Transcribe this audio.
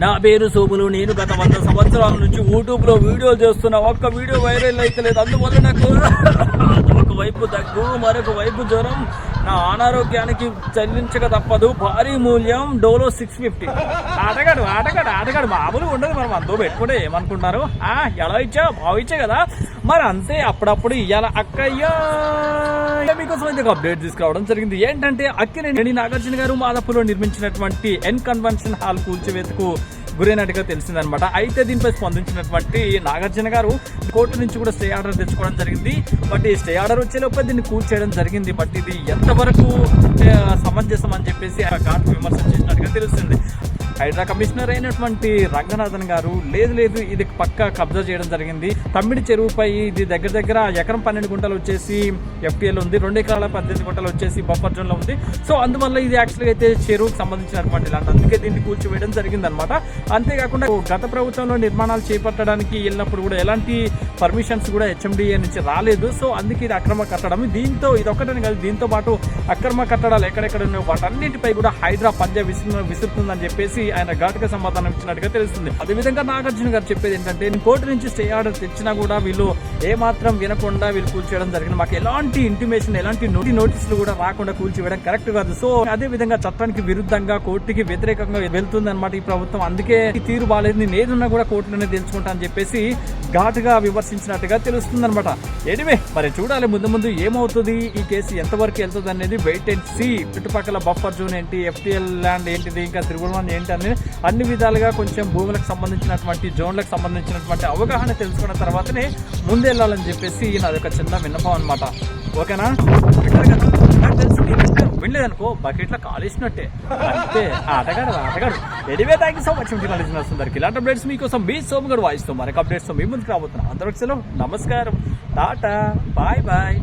నా పేరు సోములు నేను గత వంద సంవత్సరాల నుంచి యూట్యూబ్లో వీడియోలు చేస్తున్నా. ఒక్క వీడియో వైరల్ అయితే లేదు. అందువల్ల నాకు ఒకవైపు దగ్గు మరొక వైపు జ్వరం. నా అనారోగ్యానికి చెల్లించక తప్పదు. భారీ మూల్యం డోలో సిక్స్ ఫిఫ్టీ ఆటగాడు ఆటగాడు ఆటగాడు. మామూలు ఉండదు మనం. అంతో పెట్టుకుంటే ఏమనుకుంటున్నారు ఆ ఎలా ఇచ్చా? భావించే కదా. మరి అంతే అప్పుడప్పుడు ఇయ్యాల అక్కయ్యా. మీకు మీకోసం అప్డేట్ తీసుకురావడం జరిగింది. ఏంటంటే అక్కినేని నాగార్జున గారు మాదాపూర్లో నిర్మించినటువంటి ఎన్ కన్వెన్షన్ హాల్ కూల్చివేతకు గురైనట్టుగా తెలిసిందనమాట. అయితే దీనిపై స్పందించినటువంటి నాగార్జున గారు కోర్టు నుంచి కూడా స్టే ఆర్డర్ తెచ్చుకోవడం జరిగింది. బట్ ఈ స్టే ఆర్డర్ వచ్చేలోపే దీన్ని కూల్చేయడం జరిగింది. బట్ ఇది ఎంతవరకు సమంజసం అని చెప్పేసి ఆ ఘాట్ విమర్శ చేసినట్టుగా తెలుస్తుంది హైడ్రా కమిషనర్ అయినటువంటి రంగనాథన్ గారు లేదు లేదు ఇది పక్క కబ్జా చేయడం జరిగింది. తమ్మిడి చెరువుపై ఇది దగ్గర దగ్గర ఎకరం పన్నెండు గుంటలు వచ్చేసి ఎఫ్టీఎల్ ఉంది రెండు ఎకరాల పద్దెనిమిది గుంటలు వచ్చేసి బఫర్ జోన్లో ఉంది. సో అందువల్ల ఇది యాక్చువల్గా అయితే చెరువుకు సంబంధించినటువంటి లాంటి అందుకే దీన్ని కూల్చివేయడం జరిగింది అనమాట అంతేకాకుండా గత ప్రభుత్వంలో నిర్మాణాలు చేపట్టడానికి వెళ్ళినప్పుడు కూడా ఎలాంటి పర్మిషన్స్ కూడా హెచ్ఎండిఏ నుంచి రాలేదు. సో అందుకే ఇది అక్రమ కట్టడం. దీంతో ఇది ఒకటని కాదు దీంతో పాటు అక్రమ కట్టడాలు ఎక్కడెక్కడ ఉన్నాయో వాటన్నిటిపై కూడా హైదరా పంజా విసురు విసురుతుందని చెప్పేసి ఆయన ఘాటుగా సమాధానం ఇచ్చినట్టుగా తెలుస్తుంది. అదేవిధంగా నాగార్జున గారు చెప్పేది ఏంటంటే కోర్టు నుంచి స్టే ఆర్డర్ తెచ్చినా కూడా వీళ్ళు ఏ మాత్రం వినకుండా వీళ్ళు కూల్చేయడం జరిగింది. మాకు ఎలాంటి ఇంటిమేషన్ ఎలాంటి నోటి నోటీసులు కూడా రాకుండా కూల్చివేయడం కరెక్ట్ కాదు. సో అదే విధంగా చట్టానికి విరుద్ధంగా కోర్టుకి వ్యతిరేకంగా వెళ్తుంది అనమాట ఈ ప్రభుత్వం. అందుకే ఈ తీరు బాగాలేదు నేను ఏదున్నా కూడా కోర్టులోనే తెలుసుకుంటా అని చెప్పేసి ఘాటుగా విమర్శించినట్టుగా తెలుస్తుంది అనమాట ఎనివే మరి చూడాలి. ముందు ముందు ఏమవుతుంది? ఈ కేసు ఎంతవరకు వెళ్తుంది అనేది వెయిట్ అండ్ సి చుట్టుపక్కల బఫర్ జోన్ ఏంటి? ఎఫ్టీఎల్ ల్యాండ్ ఏంటిది? ఇంకా తిరుగువనం ఏంటి? అనేది అన్ని విధాలుగా కొంచెం భూములకు సంబంధించినటువంటి జోన్లకు సంబంధించినటువంటి అవగాహన తెలుసుకున్న తర్వాతనే ముందే ముందెళ్ళాలని చెప్పేసి నాది ఒక చిన్న విన్నపం అనమాట ఓకేనా? వింటారు కదా? నాకు తెలుసు వినలేదనుకో బకెట్లో కాలేసినట్టే. అంతే. ఆటగాడు ఆటగాడు. Anyway thank you so much me college అందరికి. ఇలాంటి అప్డేట్స్ మీకోసం మీ గారు వాయిస్తూ మరొక అప్డేట్స్ మీ ముందుకు రాబోతున్నాం అందరికి సెలవు నమస్కారం. టాటా. Bye bye.